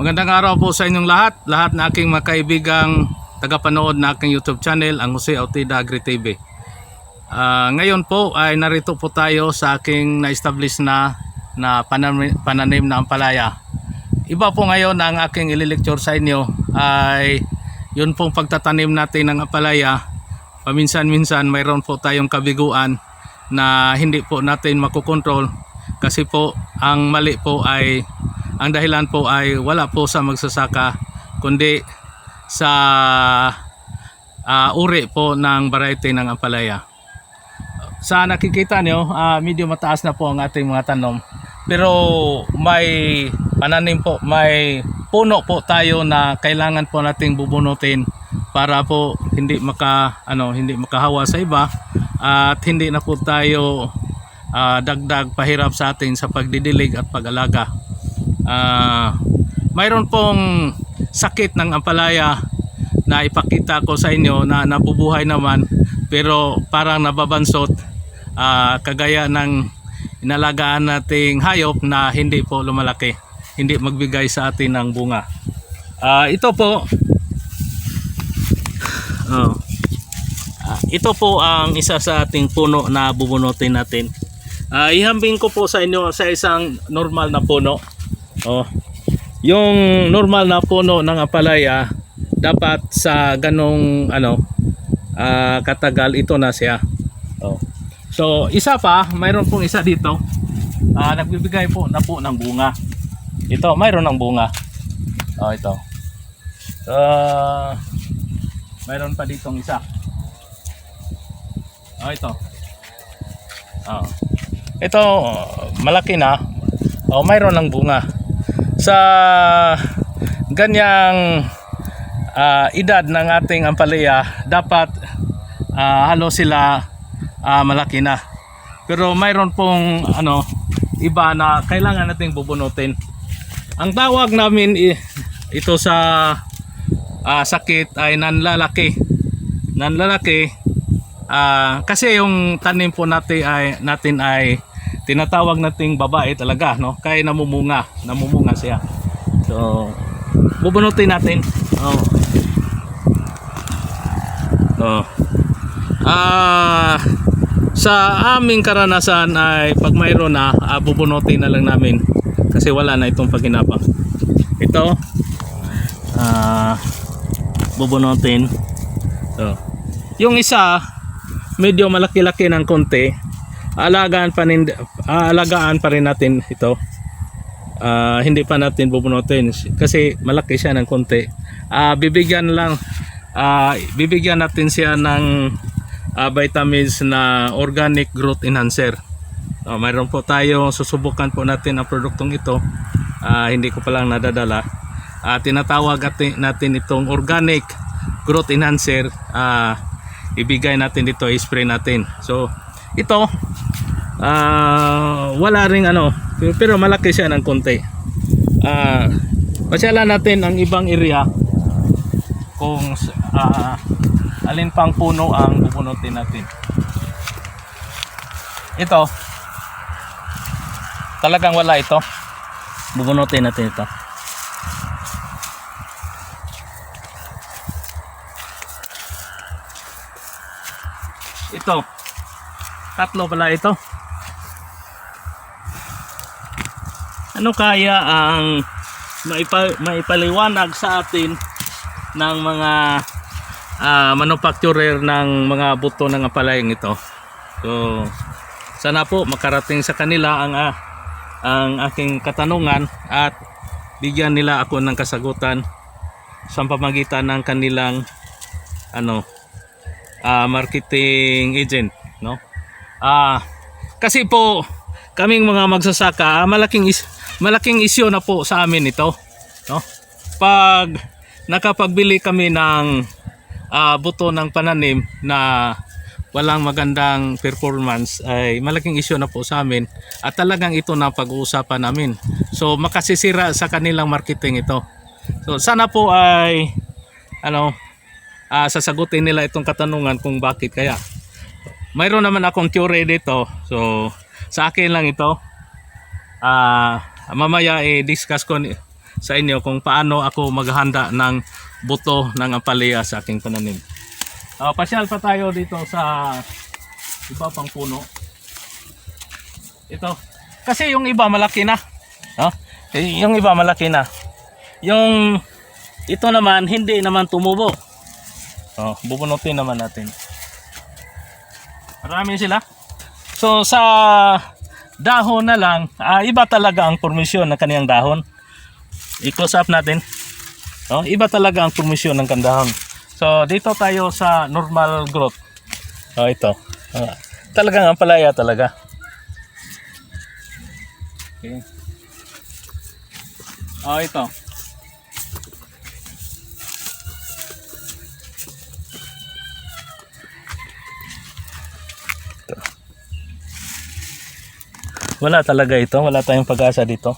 Magandang araw po sa inyong lahat, lahat na aking mga kaibigang tagapanood na aking YouTube channel, ang Jose Autida Agri TV. Ah, ngayon po ay narito po tayo sa aking na-establish na na pananim, na ampalaya. Iba po ngayon ang aking ililecture sa inyo ay yun pong pagtatanim natin ng ampalaya. Paminsan-minsan mayroon po tayong kabiguan na hindi po natin makukontrol kasi po ang mali po ay ang dahilan po ay wala po sa magsasaka kundi sa ah, uri po ng variety ng ampalaya. Sa nakikita nyo, ah, medyo mataas na po ang ating mga tanom. Pero may pananim po, may puno po tayo na kailangan po nating bubunutin para po hindi maka ano, hindi makahawa sa iba at hindi na po tayo ah, dagdag pahirap sa atin sa pagdidilig at pag-alaga. Ah, mayroon pong sakit ng ampalaya na ipakita ko sa inyo na nabubuhay naman pero parang nababansot. Ah, kagaya ng inalagaan nating hayop na hindi po lumalaki hindi magbigay sa atin ng bunga. Ah, ito po. Ah, ito po ang isa sa ating puno na bubunutin natin. Ah, ihambing ko po sa inyo sa isang normal na puno oh, yung normal na puno ng apalaya dapat sa ganong ano ah, katagal ito na siya. Oh. So isa pa, mayroon pong isa dito. Ah, nagbibigay po na po ng bunga. Ito, mayroon ng bunga. Oh, ito. So, mayroon pa ditong isa. Oh, ito. Oh. Ito, malaki na. Oh, mayroon ng bunga. Sa ganyang ah, edad ng ating ampalaya, dapat ah, halo sila ah, malaki na. Pero mayroon pong ano iba na kailangan nating bubunutin. Ang tawag namin ito sa ah, sakit ay nanlalaki. Nanlalaki ah, kasi yung tanim po natin ay natin ay tinatawag nating babae talaga no? Kaya namumunga. Namumunga siya. So bubunutin natin. Oh. Oh. Ah sa aming karanasan ay pag mayroon na ah, bubunutin na lang namin. Kasi wala na itong paginapang ito. Ah bubunutin. So yung isa medyo malaki-laki ng konti alagaan pa rin alagaan pa rin natin ito. Ah, hindi pa natin bubunutin. Kasi malaki siya ng konti. Ah, bibigyan lang ah, bibigyan natin siya ng ah, vitamins na organic growth enhancer. Ah, mayroon po tayo susubukan po natin ang produktong ito. Ah, hindi ko pa lang nadadala. Ah, tinatawag ati- natin itong organic growth enhancer. Ah, ibigay natin dito i-spray natin. So ito ah wala ring ano pero, malaki siya ng konti. Ah pasyalan natin ang ibang area kung ah, alin pang puno ang bubunutin natin. Ito. Talagang wala ito. Bubunutin natin ito. Ito. Tatlo pala ito ano kaya ang maipa, maipaliwanag sa atin ng mga ah, manufacturer ng mga buto ng apalayang ito? So sana po makarating sa kanila ang ah, ang aking katanungan at bigyan nila ako ng kasagutan sa pamagitan ng kanilang ano ah, marketing agent no? Ah kasi po kaming mga magsasaka malaking is, malaking isyo na po sa amin ito no pag nakapagbili kami ng ah, buto ng pananim na walang magandang performance ay malaking isyo na po sa amin at talagang ito na pag-uusapan namin so makasisira sa kanilang marketing ito so sana po ay ano ah, sasagutin nila itong katanungan kung bakit kaya. Mayroon naman akong theory dito. So, sa akin lang ito. Ah, mamaya i-discuss ko ni- sa inyo kung paano ako maghanda ng buto ng ampalaya sa aking pananim. Ah, pasyal pa tayo dito sa iba pang puno. Ito. Kasi yung iba malaki na. No? Eh, Yung iba malaki na. Yung ito naman hindi naman tumubo. Oh, bubunutin naman natin. Marami sila. So sa dahon na lang, ah, iba talaga ang formasyon ng kaniyang dahon. I-close up natin. No? Iba talaga ang formasyon ng kandahon. So dito tayo sa normal growth. Oh, ito. Ah, talagang ang palaya talaga. Okay. Oh, ito. Wala talaga ito. Wala tayong pag-asa dito.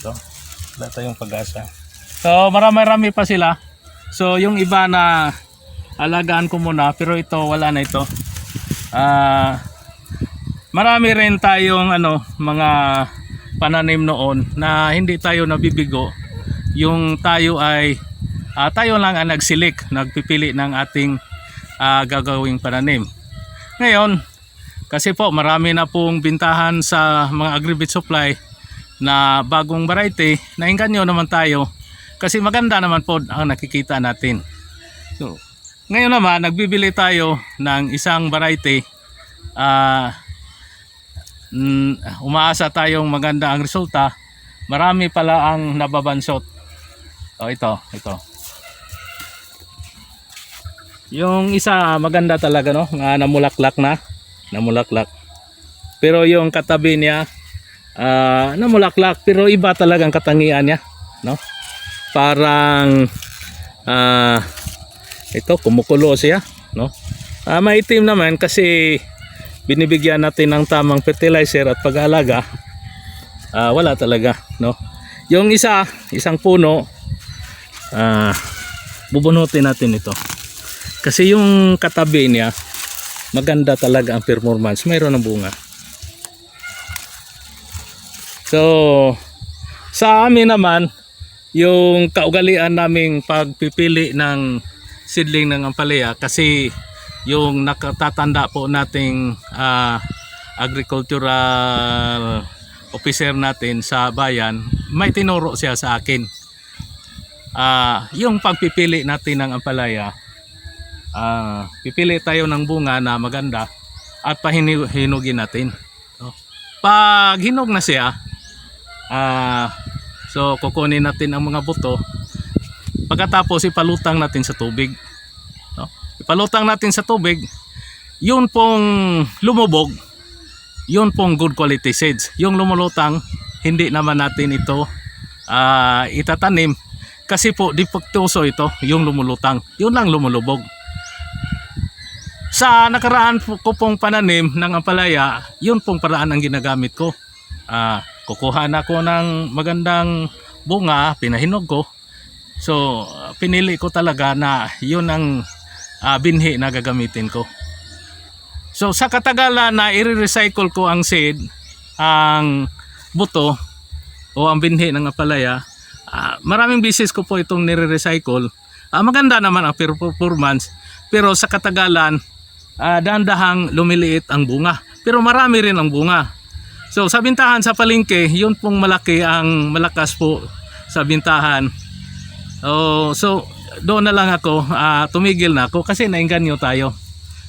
Ito. Wala tayong pag-asa. So, marami-rami pa sila. So, yung iba na alagaan ko muna. Pero ito, wala na ito. Ah... marami rin tayong ano, mga pananim noon na hindi tayo nabibigo. Yung tayo ay ah, tayo lang ang nagsilik, nagpipili ng ating ah, gagawing pananim. Ngayon, kasi po marami na pong bintahan sa mga agribit supply na bagong variety, nainganyo naman tayo kasi maganda naman po ang nakikita natin. So, ngayon naman, nagbibili tayo ng isang variety ah mm, umaasa tayong maganda ang resulta. Marami pala ang nababansot. O ito, ito. Yung isa maganda talaga no, nga namulaklak na, namulaklak. Pero yung katabi niya ah namulaklak pero iba talagang katangian niya, no? Parang ah ito kumukulo siya, no? Ah maitim naman kasi binibigyan natin ng tamang fertilizer at pag-aalaga. Ah wala talaga, no? Yung isa, isang puno ah bubunutin natin ito. Kasi yung katabi niya, maganda talaga ang performance. Mayroon ng bunga. So, sa amin naman, yung kaugalian naming pagpipili ng seedling ng ampalaya kasi yung nakatatanda po nating ah, agricultural officer natin sa bayan, may tinuro siya sa akin. Ah, yung pagpipili natin ng ampalaya, ah, pipili tayo ng bunga na maganda at pahinugin natin. No? Pag hinog na siya, ah, so kukunin natin ang mga buto. Pagkatapos ipalutang natin sa tubig. No? Ipalutang natin sa tubig. Yun pong lumubog, yun pong good quality seeds. Yung lumulutang, hindi naman natin ito ah, itatanim kasi po dipektuso ito, yung lumulutang. Yun lang lumulubog. Sa nakaraan ko pong pananim ng ampalaya, yun pong paraan ang ginagamit ko. Ah, kukuha na ko ng magandang bunga, pinahinog ko. So, pinili ko talaga na yun ang ah, binhi na gagamitin ko. So, sa katagalan na i-recycle ko ang seed, ang buto, o ang binhi ng apalaya, ah, maraming bisis ko po itong nire-recycle. Ah, maganda naman ang per- performance, pero sa katagalan, ah, dahan-dahang lumiliit ang bunga. Pero marami rin ang bunga. So sa bintahan sa palengke, yun pong malaki ang malakas po sa bintahan. Oh, so doon na lang ako, ah, tumigil na ako kasi nainganyo tayo.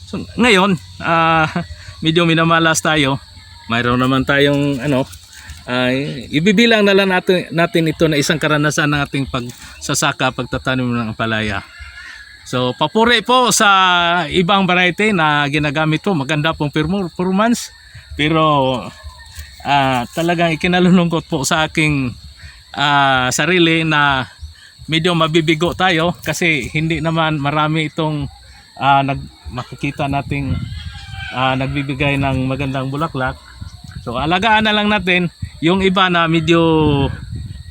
So ngayon, ah, medyo minamalas tayo. Mayroon naman tayong ano, ay ibibilang na lang natin, natin ito na isang karanasan ng ating pagsasaka, pagtatanim ng palaya. So papuri po sa ibang variety na ginagamit ko, maganda pong performance. Pero ah, talagang ikinalulungkot po sa aking ah, sarili na medyo mabibigo tayo kasi hindi naman marami itong ah, nag, makikita nating ah, nagbibigay ng magandang bulaklak. So alagaan na lang natin yung iba na medyo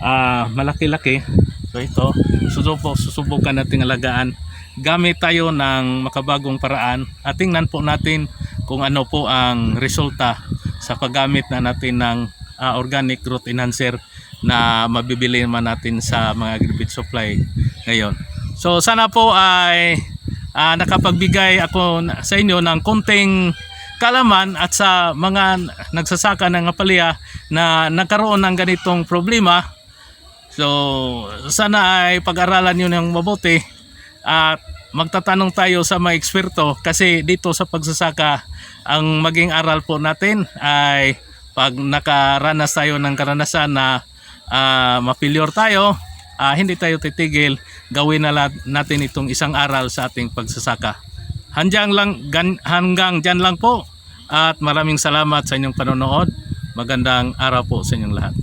ah, malaki-laki. So ito, susubukan nating alagaan. Gamit tayo ng makabagong paraan at tingnan po natin kung ano po ang resulta sa paggamit na natin ng ah, organic growth enhancer na mabibili naman natin sa mga agri-feed supply ngayon. So sana po ay ah, nakapagbigay ako sa inyo ng konting kalaman at sa mga nagsasaka ng apalya na nagkaroon ng ganitong problema. So sana ay pag-aralan nyo ng mabuti at magtatanong tayo sa mga eksperto kasi dito sa pagsasaka ang maging aral po natin ay pag nakaranas tayo ng karanasan na ah, mapilyor tayo, ah, hindi tayo titigil, gawin na natin itong isang aral sa ating pagsasaka. Hanggang lang gan, hanggang diyan lang po at maraming salamat sa inyong panonood. Magandang araw po sa inyong lahat.